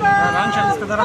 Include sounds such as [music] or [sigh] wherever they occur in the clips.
나 란치 안 시켜달라.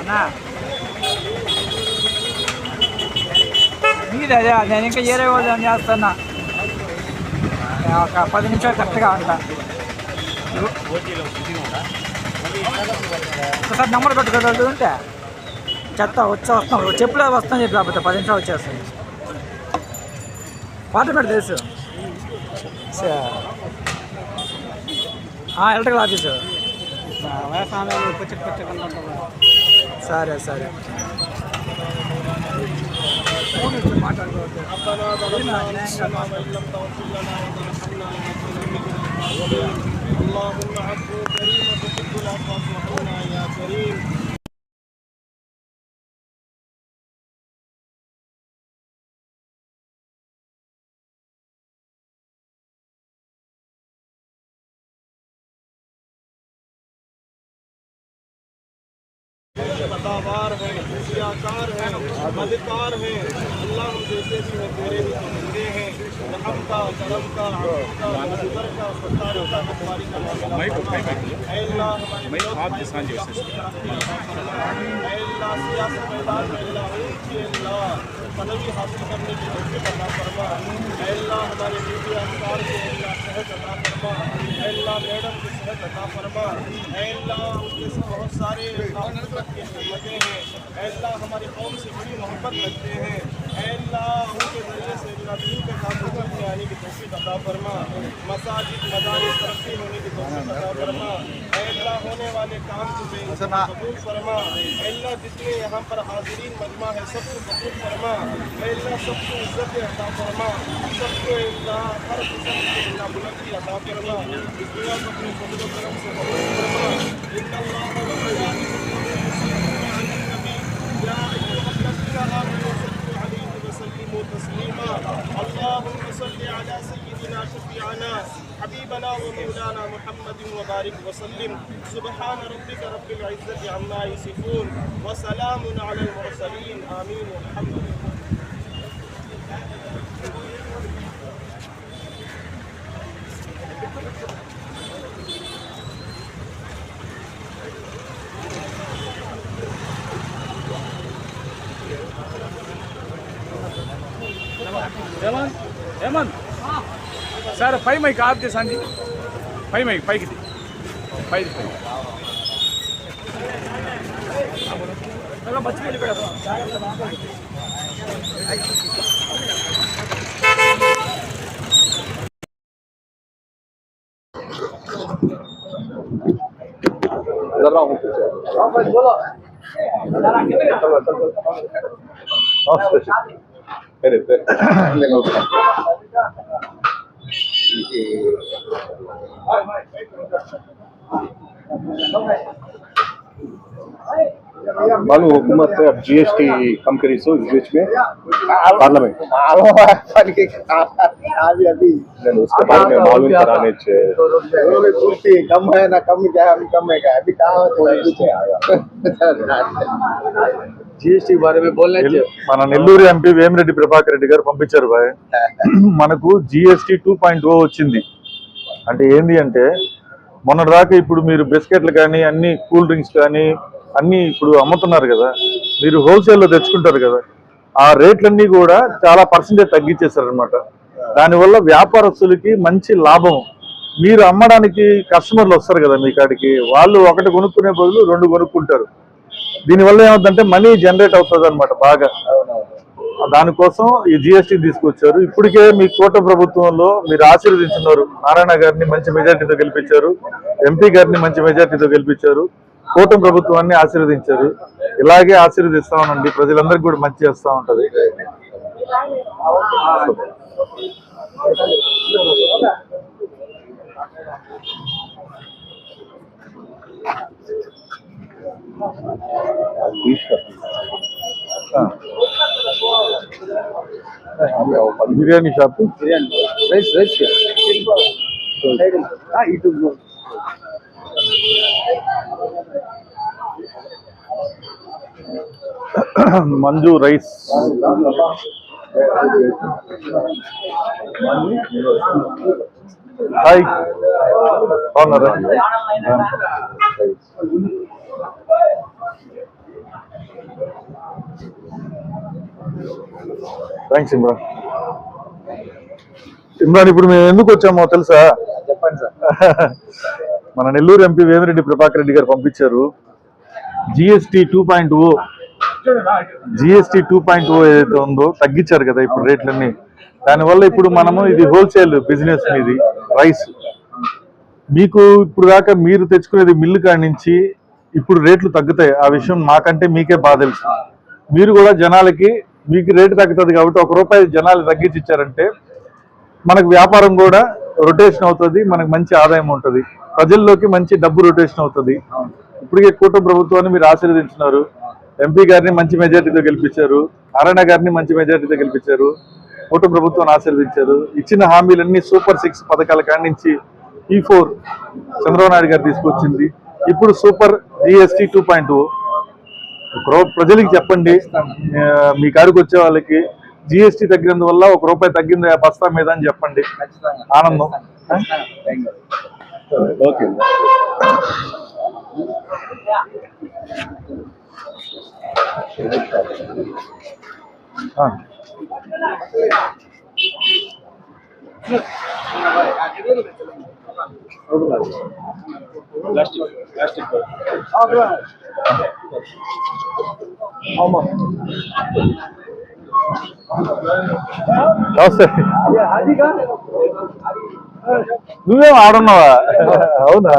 అన్నా. మీది అదే నేను ఇంకా ఏరే వాళ్ళు చేస్తున్నా. నేను ఒక పది నిమిషాలు కరెక్ట్గా ఉంటా. ఒకసారి నెంబర్ పెట్టుకోవడం ఉంటే చెత్త వచ్చి వస్తాం చెప్పులే వస్తాం చెప్పి కాకపోతే పది నిమిషాలు వచ్చేస్తాయి పాట పెట్టి తెలుసు ఎలక్ట్రికల్ ఆఫీసు సరే సరే اللهم عفو كريم تحب العفو فاعف عنا يا كريم مددگار ہے اللہ ہم جیسے بھی ہیں تیرے بھی تو بندے ہیں رحم کا کرم کا عفو کا نظر کا ستار کا ہماری کا میں کا اے اللہ ہمارے آپ جیسا جیسے اے اللہ سیاست میدان میں اللہ اے اللہ پنوی حاصل کرنے کی توفیق عطا فرما اے اللہ ہمارے نیکی افکار کے اللہ صحت عطا فرما اے اللہ میڈم کو صحت عطا فرما اے اللہ ان کے ساتھ بہت سارے محبت کے لگے ہیں اے اللہ ہماری قوم سے بڑی محبت رکھتے ہیں اے اللہ ان کے ذریعے سے دین کے تعلقات میں آنے کی توفیق عطا فرما مساجد مدارس ترقی ہونے کی توفیق عطا فرما فیصلہ ہونے والے کام تمہیں اچھا، قبول فرما۔ اے اللہ جتنے یہاں پر حاضرین مجمع ہے سب کو قبول فرما۔ اے اللہ سب کو عزت عطا فرما۔ سب کو اللہ ہر قسم کے اللہ بلندی عطا فرما۔ اس دنیا کو اپنے فضل و کرم سے قبول فرما۔ ان اللہ يا أيها اللهم صل على سيدنا شفيعنا حبيبنا ومولانا محمد وبارك وسلم. سبحان ربك رب العزة عما يصفون وسلام على المرسلين. آمين. والحمد لله Eman, سر پائی مائک آپ کے سانجی پائی مائک پائی کتی پائی دی پائی ذرا ہوں پھر معلوم حکومت اب جی ایس ٹی کم کری سو، اس بیچ میں پارلیمنٹ۔ اس کے بارے میں معلوم کرانے چاہیے پوچھتی کم ہے نہ کم کیا ہے کم ہے، کیا ابھی کہاں జిఎస్టి మన నెల్లూరు ఎంపీ వేమిరెడ్డి ప్రభాకర్ రెడ్డి గారు పంపించారు బాయ్. [laughs] మనకు జిఎస్టి టూ పాయింట్ ఓ వచ్చింది. అంటే ఏంది అంటే మొన్న దాకా ఇప్పుడు మీరు బిస్కెట్లు కానీ అన్ని కూల్ డ్రింక్స్ కానీ అన్ని ఇప్పుడు అమ్ముతున్నారు కదా మీరు హోల్సేల్లో తెచ్చుకుంటారు కదా ఆ రేట్లన్నీ కూడా చాలా పర్సెంటేజ్ తగ్గించేశారనమాట దానివల్ల వ్యాపారస్తులకి మంచి లాభం. మీరు అమ్మడానికి కస్టమర్లు వస్తారు కదా మీ కాడికి వాళ్ళు ఒకటి కొనుక్కునే బదులు రెండు కొనుక్కుంటారు. దీనివల్ల ఏమవుతుందంటే మనీ జనరేట్ అవుతుంది అనమాట బాగా దానికోసం ఈ జిఎస్టీ తీసుకొచ్చారు. ఇప్పటికే మీ కోట ప్రభుత్వంలో మీరు ఆశీర్వదించున్నారు నారాయణ గారిని మంచి మెజార్టీతో గెలిపించారు. ఎంపీ గారిని మంచి మెజార్టీతో గెలిపించారు. కూటమి ప్రభుత్వాన్ని ఆశీర్వదించారు. ఇలాగే ఆశీర్వదిస్తా ఉండండి. ప్రజలందరికీ కూడా మంచి చేస్తా ఉంటది. బిర్యానీ షాప్ రైస్ రైస్ ఇటు మంజు రైస్ హాయ్ బాగున్నారా థ్యాంక్స్ ఇమ్రాన్ ఇమ్రాన్ ఇప్పుడు మేము ఎందుకు వచ్చామో తెలుసా? చెప్పండి సార్. మన నెల్లూరు ఎంపీ వేమిరెడ్డి ప్రభాకర్ రెడ్డి గారు పంపించారు. GST two point O GST two point O ఏదైతే ఉందో తగ్గించారు కదా ఇప్పుడు రేట్లన్నీ. దానివల్ల ఇప్పుడు మనము ఇది హోల్సేల్ బిజినెస్ మీది రైస్ మీకు ఇప్పుడు దాకా మీరు తెచ్చుకునేది మిల్లు కాడి నుంచి ఇప్పుడు రేట్లు తగ్గుతాయి. ఆ విషయం మాకంటే మీకే బాగా తెలుసు. మీరు కూడా జనాలకి మీకు రేటు తగ్గుతుంది కాబట్టి ఒక రూపాయి జనాలు తగ్గించి ఇచ్చారంటే మనకు వ్యాపారం కూడా రొటేషన్ అవుతుంది మనకు మంచి ఆదాయం ఉంటుంది. ప్రజల్లోకి మంచి డబ్బు రొటేషన్ అవుతుంది. ఇప్పటికే కూటమి ప్రభుత్వాన్ని మీరు ఆశీర్వదించినారు. ఎంపీ గారిని మంచి మెజార్టీతో గెలిపించారు. నారాయణ గారిని మంచి మెజార్టీతో గెలిపించారు. కూటమి ప్రభుత్వాన్ని ఆశీర్వదించారు. ఇచ్చిన హామీలన్నీ సూపర్ సిక్స్ పథకాల కాడించి నుంచి e ఈ ఫోర్ చంద్రబాబు నాయుడు గారు తీసుకొచ్చింది. ఇప్పుడు సూపర్ జిఎస్టీ టూ పాయింట్ ప్రజలకి చెప్పండి. మీ కాడికి వచ్చే వాళ్ళకి జిఎస్టీ తగ్గినందువల్ల ఒక రూపాయి తగ్గింది బస్తా మీద అని చెప్పండి. ఆనందం. ఓకే. నమస్తే. నువ్వేం ఆడున్నావా? అవునా?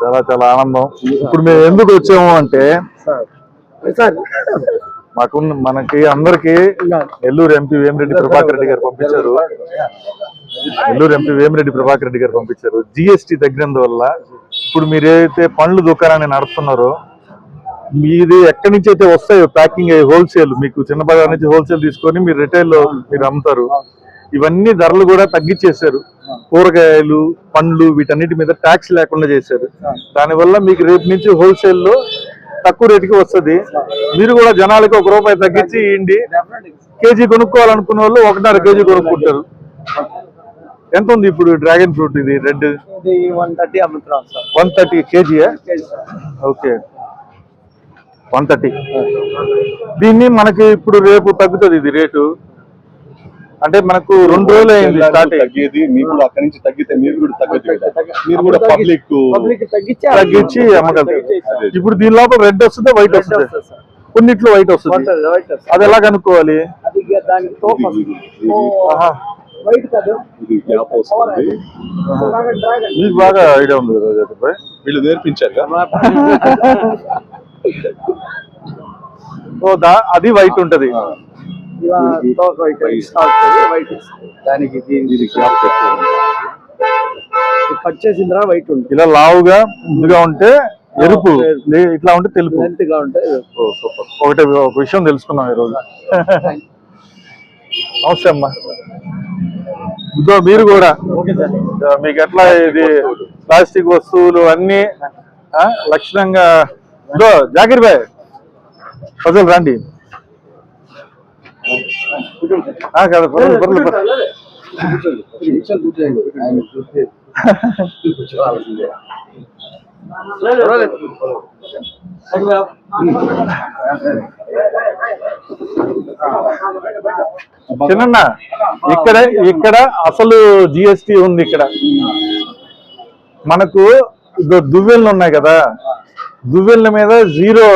చాలా చాలా ఆనందం. ఇప్పుడు మేము ఎందుకు వచ్చాము అంటే మాకు మనకి అందరికి నెల్లూరు ఎంపీ వేమిరెడ్డి ప్రభాకర్ రెడ్డి గారు పంపించారు. నెల్లూరు ఎంపీ వేమిరెడ్డి ప్రభాకర్ రెడ్డి గారు పంపించారు. జిఎస్టి తగ్గినందువల్ల ఇప్పుడు మీరు ఏదైతే పండ్ల దుకాణాన్ని నడుపుతున్నారో మీది ఎక్కడి నుంచి అయితే వస్తాయో ప్యాకింగ్ అయ్యి హోల్సేల్ మీకు చిన్న బజార్ నుంచి హోల్సేల్ తీసుకొని మీరు రిటైల్లో మీరు అమ్ముతారు. ఇవన్నీ ధరలు కూడా తగ్గించేశారు కూరగాయలు పండ్లు వీటన్నిటి మీద ట్యాక్స్ లేకుండా చేశారు. దానివల్ల మీకు రేపు నుంచి హోల్సేల్లో తక్కువ రేటుకి వస్తుంది. మీరు కూడా జనాలకి ఒక రూపాయి తగ్గించి ఇవ్వండి కేజీ కొనుక్కోవాలనుకున్న వాళ్ళు ఒకటిన్నర కేజీ కొనుక్కుంటారు. ఎంత ఉంది ఇప్పుడు డ్రాగన్ ఫ్రూట్ ఇది? రెడ్? ఇది వన్ థర్టీ అమ్ముతున్నాం sir. One thirty KG okay. One thirty. దీన్ని మనకి ఇప్పుడు రేపు తగ్గుతుంది ఇది రేటు? అంటే మనకు రెండు రోజులు అయింది స్టార్ట్ తగ్గేది మీకు కూడా అక్కడి నుంచి తగ్గితే మీరు కూడా తగ్గదు కదా. మీరు కూడా పబ్లిక్ పబ్లిక్ తగ్గించి తగ్గించి అమ్మగలుగుతారు. ఇప్పుడు దీని లోపల రెడ్ వస్తుంది వైట్ వస్తుంది? కొన్నిట్లో వైట్ వస్తుంది. అది ఎలా కనుక్కోవాలి ఇది గ్యాప్ వస్తుంది. డ్రాగన్. మీకు బాగా ఐడియా ఉంది కదా జగన్ భాయ్? వీళ్ళు నేర్పించారు ఓ దా అది వైట్ ఉంటది. ఇలా తోక వైట్ వస్తుంది వైట్. దానికి. కట్ చేసిన వైట్ ఉంటుంది. ఇలా లావుగా ముందుగా ఉంటే ఎరుపు. ఇట్లా ఉంటే తెలుపు. ఒకటే ఒక విషయం తెలుసుకున్నాం ఈరోజు. నమస్తే అమ్మా. ఇదో మీరు కూడా. మీకు ఎట్లా ఇది ప్లాస్టిక్ వస్తువులు అన్ని లక్షణంగా ఇదో జాకిర్ బాయ్ ప్రజలు రండి. ఆ, కదా పర్లేదు, పర్లేదు, పర్లేదు. చిన్న ఇక్కడ ఇక్కడ అసలు జిఎస్టి ఉంది ఇక్కడ. మనకు దువ్వెళ్ళు ఉన్నాయి కదా దువ్వెళ్ళ మీద జీరో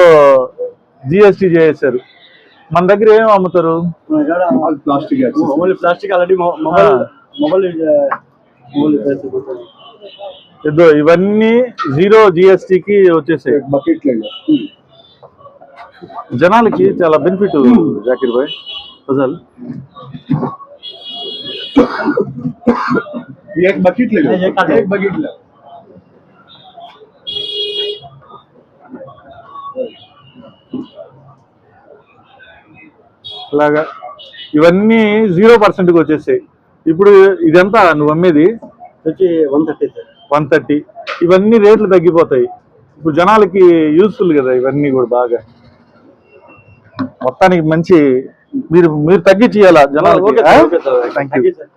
జిఎస్టి చేశారు మన దగ్గర ఏం అమ్ముతారు? Plastic plastic already mobile mobile ఇదో ఇవన్నీ జీరో జిఎస్టికి వచ్చేసాయి. Hmm. జనాలకి చాలా బెనిఫిట్ జాకిర్ భాయ్. ఫజల్ బకెట్ అలాగా. ఇవన్నీ జీరో పర్సెంట్కి వచ్చేసాయి. ఇప్పుడు ఇదంతా నువ్వు అమ్మేది? వచ్చి one thirty sir one thirty. ఇవన్నీ రేట్లు తగ్గిపోతాయి. ఇప్పుడు జనాలకి యూస్ఫుల్ కదా ఇవన్నీ కూడా బాగా. మొత్తానికి మంచి మీరు మీరు తగ్గించి ఇవ్వాలా జనాలకి? Thank you sir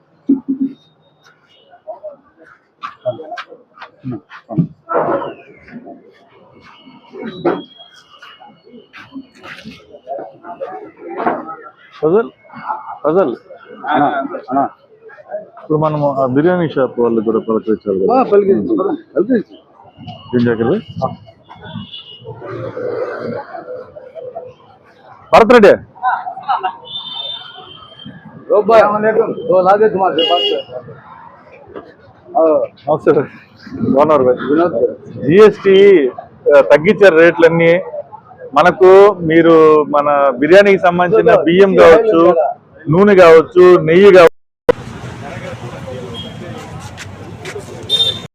Fazal? Fazal? ఇప్పుడు మనం ఆ బిర్యానీ షాప్ వాళ్ళు కూడా పలకరించారు ఏం జాగ్రత్త భరత్ రెడ్డి? జిఎస్టి తగ్గించారు రేట్లన్నీ మనకు మీరు మన బిర్యానీకి సంబంధించిన బియ్యం కావచ్చు నూనె కావచ్చు నెయ్యి కావచ్చు